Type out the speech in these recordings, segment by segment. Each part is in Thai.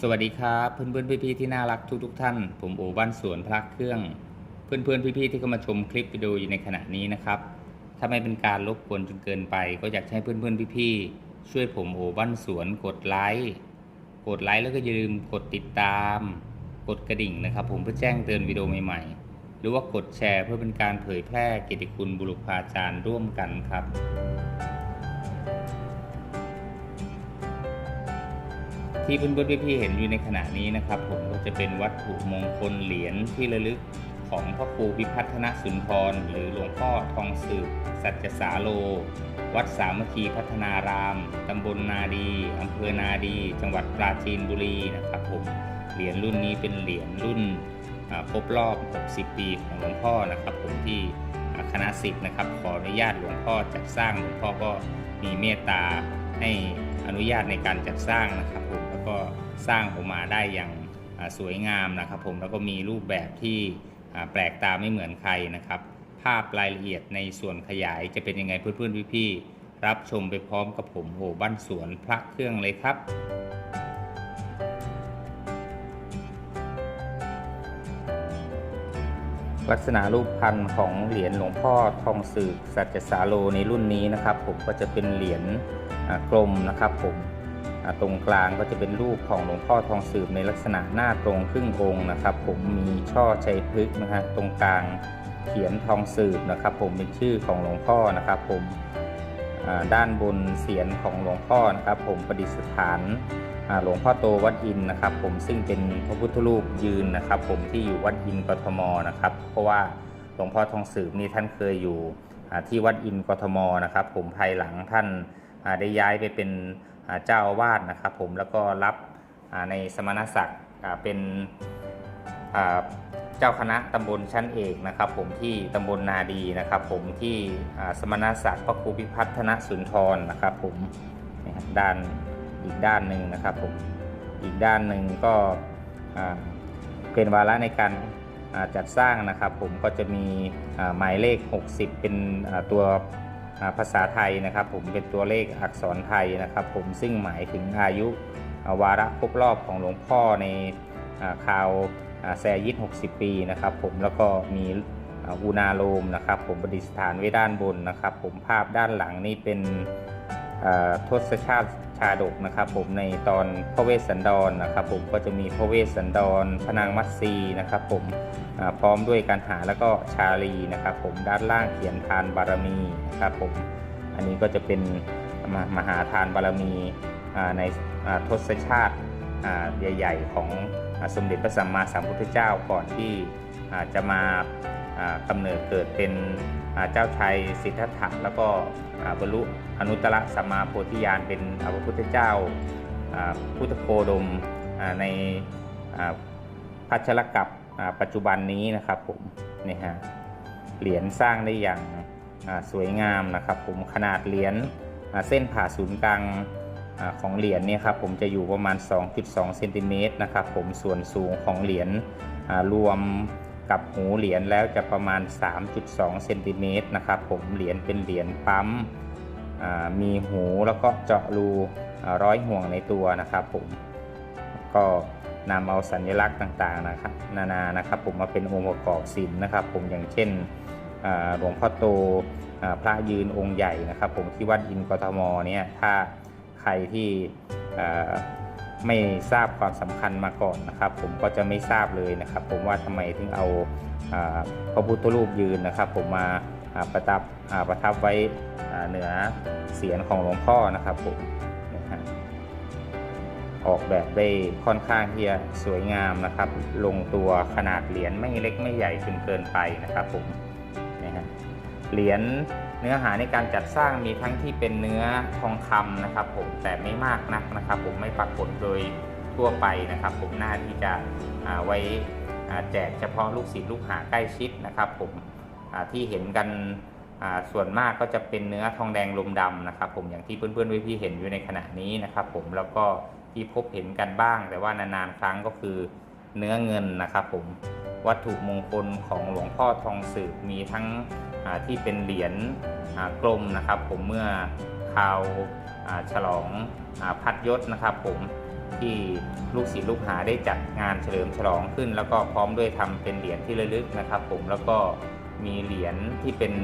สวัสดีครับเพื่อนเพื่อนๆพี่ๆที่น่ารักทุกทุกท่าน ผมโอบ้านสวนพระเครื่อง เพื่อนเพื่อนๆพี่ๆที่เข้ามาชมคลิปวิดีโออยู่ในขณะนี้นะครับถ้าไม่เป็นการรบกวนจนเกินไป ก็อยากให้เพื่อนเพื่อนๆพี่ๆช่วยผมโอบ้านสวนกดไลค์กดไลค์แล้วก็อย่าลืมกดติดตาม กดกระดิ่งนะครับ ผมเพื่อแจ้งเตือนวิดีโอใหม่ๆ หรือว่ากดแชร์เพื่อเป็นการเผยแพร่กียรติคุณบุรุษาจารย์ร่วมกันครับ ที่เพื่อนๆพี่ๆเห็นอยู่ในขณะนี้นะครับ ผมก็จะเป็นวัตถุมงคลเหรียญที่ระลึกของพระครูพิพัฒนสุนทร หรือหลวงพ่อทองสืบ สัจสาโล วัดสามัคคีพัฒนาราม ตำบลนาดี อำเภอนาดี จังหวัดปราจีนบุรีนะครับผม เหรียญรุ่นนี้เป็นเหรียญรุ่นครบรอบ 60 ปีของหลวงพ่อนะครับผมที่คณะสิทธ์นะครับ ขออนุญาตหลวงพ่อจัดสร้างหลวงพ่อก็มีเมตตาให้อนุญาตในการจัดสร้างนะครับผม แล้วก็สร้างออกมาได้อย่างสวยงามนะครับผมแล้วก็มีรูปแบบที่แปลกตาไม่เหมือนใครนะครับ ภาพรายละเอียดในส่วนขยายจะเป็นยังไงเพื่อนๆพี่ๆรับชมไปพร้อมกับผมโหบ้านสวนพระเครื่องเลยครับลักษณะรูปพันธ์ของเหรียญหลวงพ่อทองสืบสัจสาโลในรุ่นนี้นะครับ ผมก็จะเป็นเหรียญกลมนะครับผม ตรงกลางก็จะเป็นรูปของหลวงพ่อทองสืบในลักษณะหน้าตรงครึ่งองค์นะครับ ผมมีช่อชัยพฤกษ์นะฮะตรงกลางเขียนทองสืบนะครับ ผมเป็นชื่อของหลวงพ่อนะครับ ผมด้านบนเสียนของหลวงพ่อนะครับ ผมประดิษฐานหลวงพ่อโตวัดอินนะครับ ผมซึ่งเป็นพระพุทธรูปยืนนะครับ ผมที่อยู่วัดอินทร์กทมนะครับ เพราะว่าหลวงพ่อทองสืบนี่ท่านเคยอยู่ที่วัดอินทร์กทมนะครับ ผมภายหลังท่านได้ย้ายไปเป็น เจ้าอาวาสนะครับผมแล้วก็รับในสมณศักดิ์เป็นเจ้าคณะตำบลชั้นเอกนะครับ ผมที่ตำบลนาดีนะครับ ผมที่สมณศักดิ์พระครูพิพัฒนสุนทรนะครับ ผมด้านอีกด้านหนึ่งนะครับผมอีกด้านหนึ่งก็เป็นวาระในการจัดสร้างนะครับ ผมก็จะมีหมายเลข 60 เป็นตัว ภาษาไทยนะครับ ผมเป็นตัวเลขอักษรไทยนะครับ ผมซึ่งหมายถึงอายุวาระครบรอบของหลวงพ่อในคราวอ่าแซยิต60 ปีนะครับผมแล้วก็มีอูนาโลมนะครับ ผมประดิษฐานไว้ด้านบนนะครับ ผมภาพด้านหลังนี่เป็นทศชาติาดกนะครับผมในตอนพระเวสสันดรนะครับผมก็จะมีพระเวสสันดรพนางมัตสีนะครับผมพร้อมด้วยการหาแล้วก็ชาลีนะครับผมด้านล่างเขียนทานบารมีนะครับผมอันนี้ก็จะเป็นมหมหาทานบารมีในทศชาติใหญ่ ๆ ของสมเด็จพระสัมมาสัมพุทธเจ้าก่อนที่จะมากำเนิดเกิดเป็นเจ้าชายสิทธัตถะแล้วก็บรรลุ อนุตตรสัมมาโพธิญาณเป็นพระพุทธเจ้าพุทธโคดมในพัชรกับปัจจุบันนี้นะครับผมนี่ฮะเหรียญสร้างได้อย่างสวยงามนะครับผมขนาดเหรียญเส้นผ่าศูนย์กลางอของเหรียญเนี่ยครับผมจะอยู่ประมาณ 2.2เซนติเมตรนะครับผมส่วนสูงของเหรียญรวมกับหูเหรียญแล้วจะประมาณ 3.2เซนติเมตรนะครับผมเหรียญเป็นเหรียญปั๊ม มีหูแล้วก็เจาะรูร้อยห่วงในตัวนะครับผมก็นำเอาสัญลักษณ์ต่างๆนะครับนานานะครับ ผมมาเป็นองค์ประกอบศิลป์นะครับ ผมอย่างเช่นหลวงพ่อโตอพระยืนองค์ใหญ่นะครับ ผมที่วัดอินทร์กทมเนี่ยถ้าใครที่ไม่ทราบความสำคัญมาก่อนนะครับ ผมก็จะไม่ทราบเลยนะครับ ผมว่าทำไมถึงเอาพระพุทธรูปยืนนะครับ ผมมา ประทับอาประทับไว้เหนือเสียนของหลวงพ่อนะครับผมออกแบบได้ค่อนข้างที่จะสวยงามนะครับ ลงตัวขนาดเหรียญไม่เล็กไม่ใหญ่จนเกินไปนะครับผมนะฮะเหรียญเนื้อหาในการจัดสร้างมีทั้งที่เป็นเนื้อทองคำนะครับ ผมแต่ไม่มากนักนะครับ ผมไม่ปรากฏโดยทั่วไปนะครับ ผมหน้าที่จะไว้แจกเฉพาะลูกศิษย์ลูกหาใกล้ชิดนะครับ ผม ที่เห็นกันส่วนมากก็จะเป็นเนื้อทองแดงลมดำนะครับ ผมอย่างที่เพื่อนๆพี่ๆเห็นอยู่ในขณะนี้นะครับ ผมแล้วก็ที่พบเห็นกันบ้าง แต่ว่านานๆครั้งก็คือเนื้อเงินนะครับ ผมวัตถุมงคลของหลวงพ่อทองสืบมีทั้งที่เป็นเหรียญกลมนะครับ ผมเมื่อคราวฉลองอพัดยศนะครับ ผมที่ลูกศิษย์ลูกหาได้จัดงานเฉลิมฉลองขึ้น แล้วก็พร้อมด้วยทำเป็นเหรียญที่ระลึกนะครับ ผมแล้วก็ มีเหรียญที่เป็น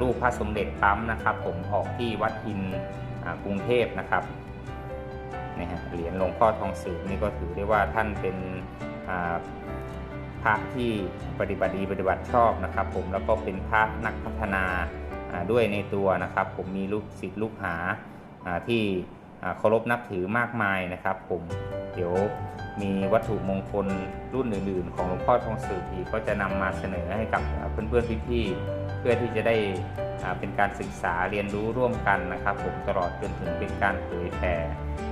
รูปพระสมเด็จปั๊มนะครับ ผมออกที่วัดอินกรุงเทพนะครับนี่ฮะเหรียญหลวงพ่อทองสืบนี่ก็ถือได้ว่าท่านเป็นพระที่ปฏิบัติดีปฏิบัติชอบนะครับ ผมแล้วก็เป็นพระนักพัฒนาด้วยในตัวนะครับ ผมมีลูกศิษย์ลูกหาที่ เคารพนับถือมากมายนะครับ ผมเดี๋ยวมีวัตถุมงคลรุ่นอื่น ๆ ของหลวงพ่อทองสืบอีกก็จะนำมาเสนอให้กับเพื่อนๆพี่ๆเพื่อที่จะได้เป็นการศึกษาเรียนรู้ร่วมกันนะครับ ผมตลอดจนถึงเป็นการเผยแผ่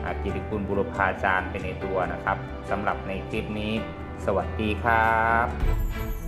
อ่กิตติคุณบุรพาจารย์เป็นในตัวนะครับสำหรับในคลิปนี้ สวัสดีครับ